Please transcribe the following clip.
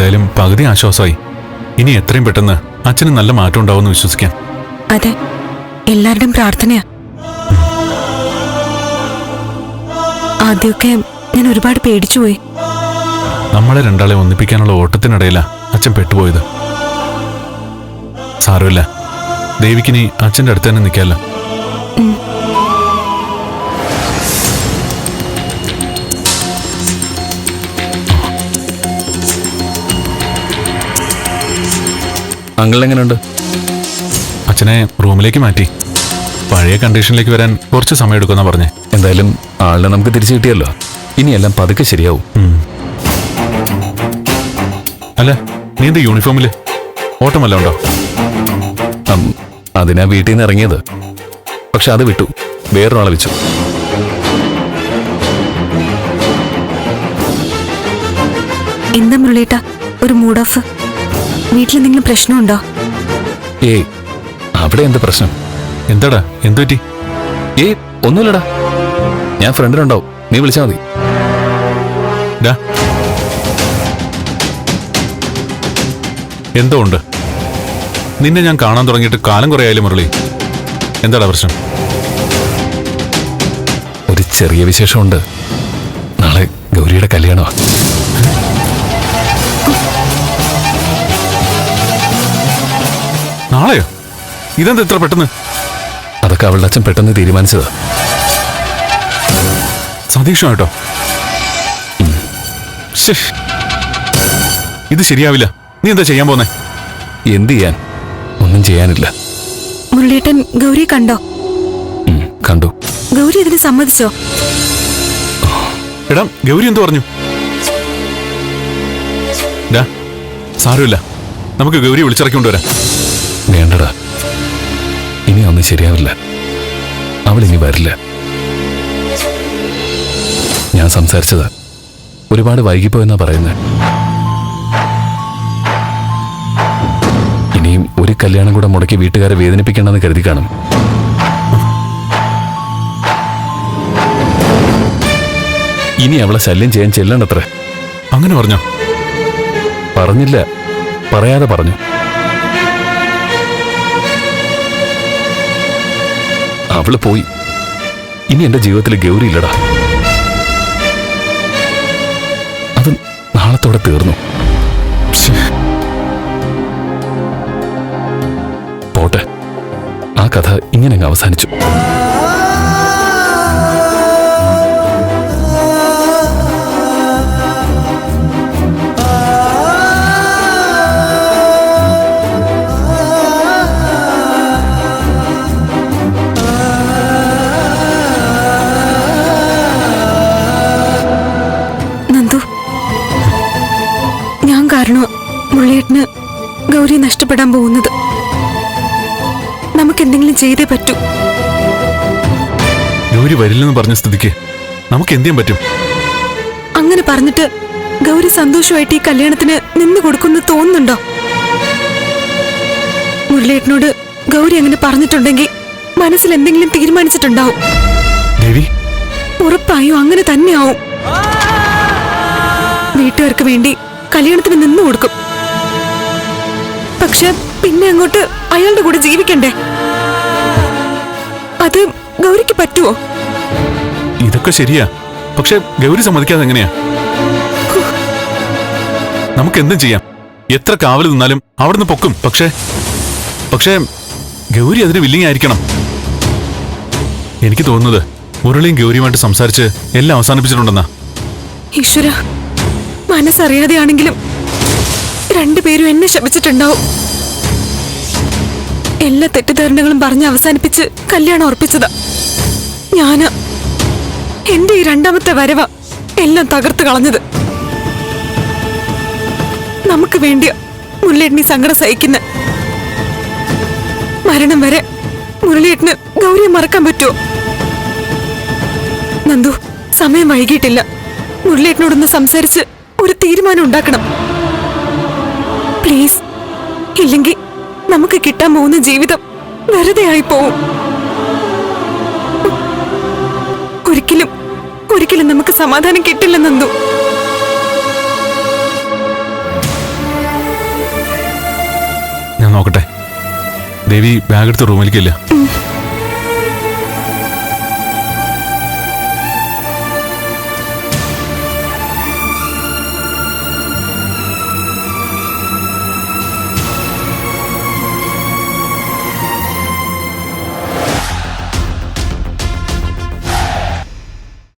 എന്തായാലും പകുതി ആശ്വാസമായി. ഇനി എത്രയും പെട്ടെന്ന് അച്ഛന് നല്ല മാറ്റം ഉണ്ടാവുമെന്ന് വിശ്വസിക്കാം. അതെ. എല്ലാവരുടെയും പ്രാർത്ഥനയാ. ആദ്യമൊക്കെ ഞാൻ ഒരുപാട് പേടിച്ചുപോയി നമ്മളെ രണ്ടാളെ ഒന്നിപ്പിക്കാനുള്ള ഓട്ടത്തിനിടയിലാ അച്ഛൻ പെട്ടുപോയത്. സാരമില്ല. ദേവിക്കിനി അച്ഛന്റെ അടുത്ത് തന്നെ നിൽക്കാമല്ലോ അങ്കിൾ എങ്ങനെയുണ്ട് അച്ഛനെ റൂമിലേക്ക് മാറ്റി. പഴയ കണ്ടീഷനിലേക്ക് വരാൻ കുറച്ച് സമയം എടുക്കുന്ന പറഞ്ഞു. എന്തായാലും ആളിനെ നമുക്ക് തിരിച്ചു കിട്ടിയല്ലോ. ഇനിയെല്ലാം പതുക്കെ ശരിയാവും. അല്ല നീ എന്താ യൂണിഫോമിൽ? ഓട്ടമല്ല ഉണ്ടോ? അതിനാ വീട്ടിൽ നിന്ന് ഇറങ്ങിയത്. പക്ഷെ അത് വിട്ടു. വേറൊരാളെ വെച്ചു എന്താ മുരളീട്ട ഒരു മൂഡ് ഓഫ് വീട്ടിലെന്തെങ്കിലും പ്രശ്നമുണ്ടോ? ഏയ് അവിടെ എന്ത് പ്രശ്നം? എന്താടാ എന്തു പറ്റി ഏയ് ഒന്നുമില്ലടാ. ഞാൻ ഫ്രണ്ടിനുണ്ടാവും നീ വിളിച്ചാൽ മതി. എന്തോ ഉണ്ട്? നിന്നെ ഞാൻ കാണാൻ തുടങ്ങിയിട്ട് കാലം കുറേ ആയാലും മുരളി? എന്താടാ പ്രശ്നം? ഒരു ചെറിയ വിശേഷമുണ്ട്. നാളെ ഗൗരിയുടെ കല്യാണമാ. ഇതെന്താ ഇത്ര പെട്ടെന്ന്? അതൊക്കെ അവളുടെ അച്ഛൻ പെട്ടെന്ന് തീരുമാനിച്ചതാ. സതീഷുമായിട്ടോ കേട്ടോ ഇത് ശരിയാവില്ല. നീ എന്താ ചെയ്യാൻ പോന്നെ? എന്ത് ചെയ്യാൻ? ഒന്നും ചെയ്യാനില്ല. മുരളിയേട്ടൻ ഗൗരിയെ കണ്ടോ? കണ്ടു. ഗൗരി ഇതിന് സമ്മതിച്ചോ? എടാ ഗൗരി എന്തു പറഞ്ഞു? സാരമില്ല. നമുക്ക് ഗൗരി വിളിച്ചിറക്കി കൊണ്ടുവരാം വേണ്ടടാ. ഇനി ഒന്നും ശരിയാവില്ല. അവൾ ഇനി വരില്ല. ഞാൻ സംസാരിച്ചതാ. ഒരുപാട് വൈകിപ്പോയെന്നാ പറയുന്നത് ഇനിയും ഒരു കല്യാണം കൂടെ മുടക്കി വീട്ടുകാരെ വേദനിപ്പിക്കണമെന്ന് കരുതി കാണും. ഇനി അവളെ ശല്യം ചെയ്യാൻ ചെല്ലണ്ടത്രേ. അങ്ങനെ പറഞ്ഞോ. പറഞ്ഞില്ല. പറയാതെ പറഞ്ഞു. അവൾ പോയി. ഇനി എന്റെ ജീവിതത്തിൽ ഗൗരി ഇല്ലടാ. അത് നാളത്തോടെ തീർന്നു. പോട്ടെ. ആ കഥ ഇങ്ങനെ അവസാനിച്ചു. കാരണം മുരളിയേട്ടന് ഗൗരി നഷ്ടപ്പെടാൻ പോകുന്നത്. നമുക്ക് എന്തെങ്കിലും ചെയ്തേ പറ്റൂ. ഗൗരി വരില്ലെന്ന് പറഞ്ഞ സ്ഥിതിക്ക് നമുക്ക് എന്ത് ചെയ്യാൻ പറ്റും? അങ്ങനെ പറഞ്ഞിട്ട് ഗൗരി സന്തോഷമായിട്ട് ഈ കല്യാണത്തിന് നിന്ന് കൊടുക്കുന്ന തോന്നുന്നുണ്ടോ? മുരളിയേട്ടനോട് ഗൗരി അങ്ങനെ പറഞ്ഞിട്ടുണ്ടെങ്കിൽ മനസ്സിൽ എന്തെങ്കിലും തീരുമാനിച്ചിട്ടുണ്ടാവും. ദേവി. ഉറപ്പായും അങ്ങനെ തന്നെയാവും. വീട്ടുകാർക്ക് വേണ്ടി കല്യാണത്തിന് നിന്നു കൊടുക്കും. പക്ഷെ പിന്നെ അങ്ങോട്ട് അയാളുടെ കൂടെ ജീവിക്കണ്ടേ? അത് ഗൗരിക്ക് പറ്റുമോ ഇതൊക്കെ ശരിയാ. പക്ഷെ ഗൗരി സമ്മതിക്കാതെ എങ്ങനെയാ? നമുക്ക് എന്തും ചെയ്യാം. എത്ര കാവൽ നിന്നാലും അവിടുന്ന് പൊക്കും. പക്ഷേ പക്ഷേ ഗൗരി അതിന് വില്ലിങ് ആയിരിക്കണം. എനിക്ക് തോന്നുന്നത് മുരളിയും ഗൗരിയുമായിട്ട് സംസാരിച്ച് എല്ലാം അവസാനിപ്പിച്ചിട്ടുണ്ടെന്നാ. ഈശ്വര. മനസ്സറിയാതെയാണെങ്കിലും രണ്ടുപേരും എന്നെ ശപിച്ചിട്ടുണ്ടാവും. എല്ലാ തെറ്റിദ്ധാരണകളും പറഞ്ഞ് അവസാനിപ്പിച്ച് കല്യാണം ഉറപ്പിച്ചതാ. ഞാൻ എന്റെ ഈ രണ്ടാമത്തെ വരവ എല്ലാം തകർത്ത് കളഞ്ഞത്. നമുക്ക് വേണ്ടിയ മുരളിയേട്ടനി സങ്കടം സഹിക്കുന്ന. മരണം വരെ മുരളിയേട്ടന് ഗൗരിയെ മറക്കാൻ പറ്റുമോ നന്ദു സമയം വൈകിട്ടില്ല മുരളിയേട്ടനോടൊന്ന് സംസാരിച്ച് ഒരു തീരുമാനം ഉണ്ടാക്കണം. പ്ലീസ് ഇല്ലെങ്കിൽ നമുക്ക് കിട്ടാൻ പോകുന്ന ജീവിതം വെറുതെ ആയി പോവും ഒരിക്കലും ഒരിക്കലും നമുക്ക് സമാധാനം കിട്ടില്ലെന്നു ഞാൻ നോക്കട്ടെ. ദേവി ബാഗ് എടുത്ത് റൂമിലേക്കില്ല